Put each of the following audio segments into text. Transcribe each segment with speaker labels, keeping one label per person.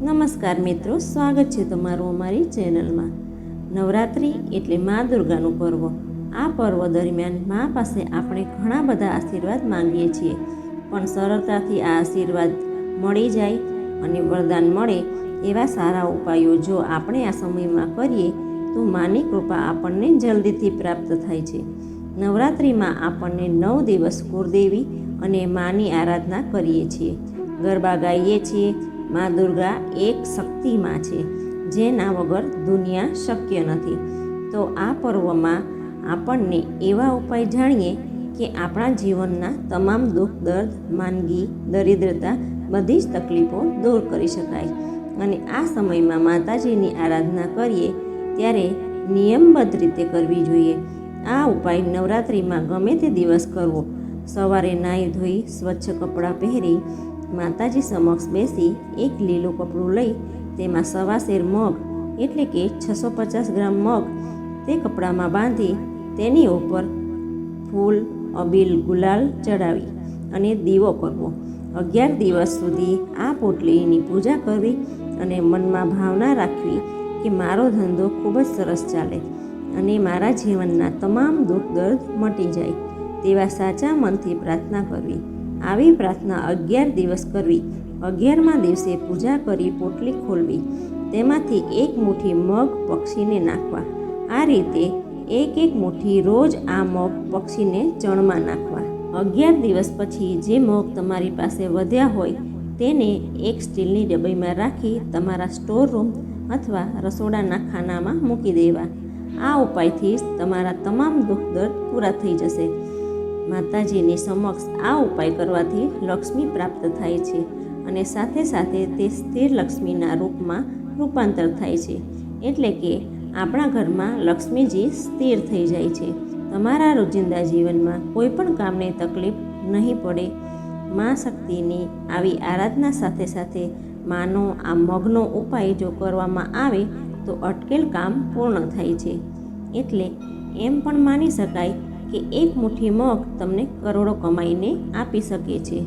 Speaker 1: નમસ્કાર મિત્રો, સ્વાગત છે તમારું અમારી ચેનલમાં. નવરાત્રિ એટલે મા દુર્ગાનું પર્વ. આ પર્વ દરમિયાન મા પાસે આપણે ઘણા બધા આશીર્વાદ માંગીએ છીએ. પણ સરળતાથી આ આશીર્વાદ મળી જાય અને વરદાન મળે એવા સારા ઉપાયો જો આપણે આ સમયમાં કરીએ, તો માની કૃપા આપણને જલ્દીથી પ્રાપ્ત થાય છે. નવરાત્રિમાં આપણને નવ દિવસ કુળદેવી અને માની આરાધના કરીએ છીએ. ગરબા ગાઈએ છીએ. મા દુર્ગા એક શક્તિ માં છે, જેના વગર દુનિયા શક્ય નથી. તો આ પર્વમાં આપણને એવા ઉપાય જાણીએ કે આપણા જીવનના તમામ દુઃખ, દર્દ, માંદગી, દરિદ્રતા બધી જ તકલીફો દૂર કરી શકાય. અને આ સમયમાં માતાજીની આરાધના કરીએ ત્યારે નિયમબદ્ધ રીતે કરવી જોઈએ. આ ઉપાય નવરાત્રિમાં ગમે તે દિવસ કરવો સવારે નાહી ધોઈ સ્વચ્છ કપડાં પહેરી માતાજી સમક્ષ બેસી એક લીલું કપડું લઈ તેમાં સવા શેર મગ, એટલે કે છસો પચાસ ગ્રામ મગ, તે કપડામાં બાંધી તેની ઉપર ફૂલ, અબીલ, ગુલાલ ચડાવી અને દીવો કરવો. અગિયાર દિવસ સુધી આ પોટલીની પૂજા કરવી અને મનમાં ભાવના રાખવી કે મારો ધંધો ખૂબ જ સરસ ચાલે અને મારા જીવનના તમામ દુઃખ દર્દ મટી જાય. તેવા સાચા મનથી પ્રાર્થના કરવી. આવી પ્રાર્થના અગિયાર દિવસ કરવી. અગિયારમા દિવસે પૂજા કરી પોટલી ખોલવી. તેમાંથી એક મુઠ્ઠી મગ પક્ષીને નાખવા. આ રીતે એક એક મુઠ્ઠી રોજ આ મગ પક્ષીને ચણમાં નાખવા. અગિયાર દિવસ પછી જે મગ તમારી પાસે વધ્યા હોય, તેને એક સ્ટીલની ડબ્બીમાં રાખી તમારા સ્ટોર રૂમ અથવા રસોડાના ખાનામાં મૂકી દેવા. આ ઉપાયથી તમારા તમામ દુઃખ દર્દ પૂરા થઈ જશે. માતાજીની સમક્ષ આ ઉપાય કરવાથી લક્ષ્મી પ્રાપ્ત થાય છે અને સાથે સાથે તે સ્થિર લક્ષ્મીના રૂપમાં રૂપાંતર થાય છે. એટલે કે આપણા ઘરમાં લક્ષ્મીજી સ્થિર થઈ જાય છે. તમારા રોજિંદા જીવનમાં કોઈ પણ કામની તકલીફ નહીં પડે. મા શક્તિની આવી આરાધના સાથે સાથે માનો આ મગનો ઉપાય જો કરવામાં આવે તો અટકેલ કામ પૂર્ણ થાય છે. એટલે એમ પણ માની શકાય કે એક મુઠ્ઠી મગ તમને કરોડો કમાઈને આપી શકે છે.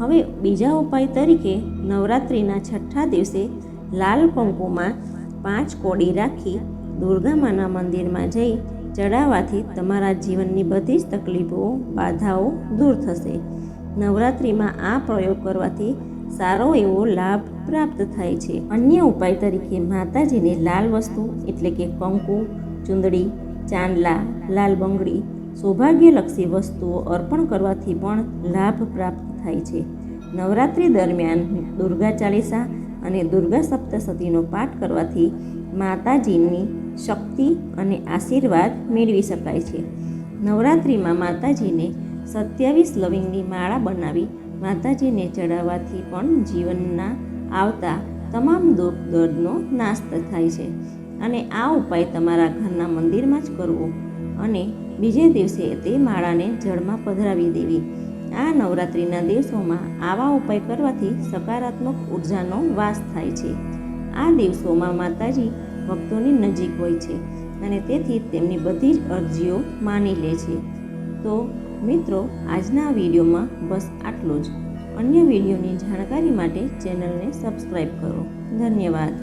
Speaker 1: હવે બીજા ઉપાય તરીકે નવરાત્રિના છઠ્ઠા દિવસે લાલ કંકુમાં પાંચ કોડી રાખી દુર્ગામાના મંદિરમાં જઈ ચડાવવાથી તમારા જીવનની બધી જ તકલીફો, બાધાઓ દૂર થશે. નવરાત્રિમાં આ પ્રયોગ કરવાથી સારો એવો લાભ પ્રાપ્ત થાય છે. અન્ય ઉપાય તરીકે માતાજીને લાલ વસ્તુ એટલે કે કંકુ ચુંદડી, ચાંદલા, લાલ બંગડી સૌભાગ્યલક્ષી વસ્તુઓ અર્પણ કરવાથી પણ લાભ પ્રાપ્ત થાય છે. નવરાત્રિ દરમિયાન દુર્ગા ચાલીસા અને દુર્ગા સપ્તસતીનો પાઠ કરવાથી માતાજીની શક્તિ અને આશીર્વાદ મેળવી શકાય છે. નવરાત્રિમાં માતાજીને સત્યાવીસ લવિંગની માળા બનાવી માતાજીને ચડાવવાથી પણ જીવનના આવતા તમામ દુઃખ દર્દનો નાશ થાય છે. અને આ ઉપાય તમારા ઘરના મંદિરમાં જ કરવો. અને બીજે દિવસે તે માળાને જળમાં પધરાવી દેવી. આ નવરાત્રિના દિવસોમાં આવા ઉપાય કરવાથી સકારાત્મક ઉર્જાનો વાસ થાય છે. આ દિવસોમાં માતાજી ભક્તોની નજીક હોય છે અને તેથી તેમની બધી જ અરજીઓ માની લે છે. તો મિત્રો, આજના વિડીયોમાં બસ આટલું જ. અન્ય વિડીયોની જાણકારી માટે ચેનલને સબસ્ક્રાઈબ કરો. ધન્યવાદ.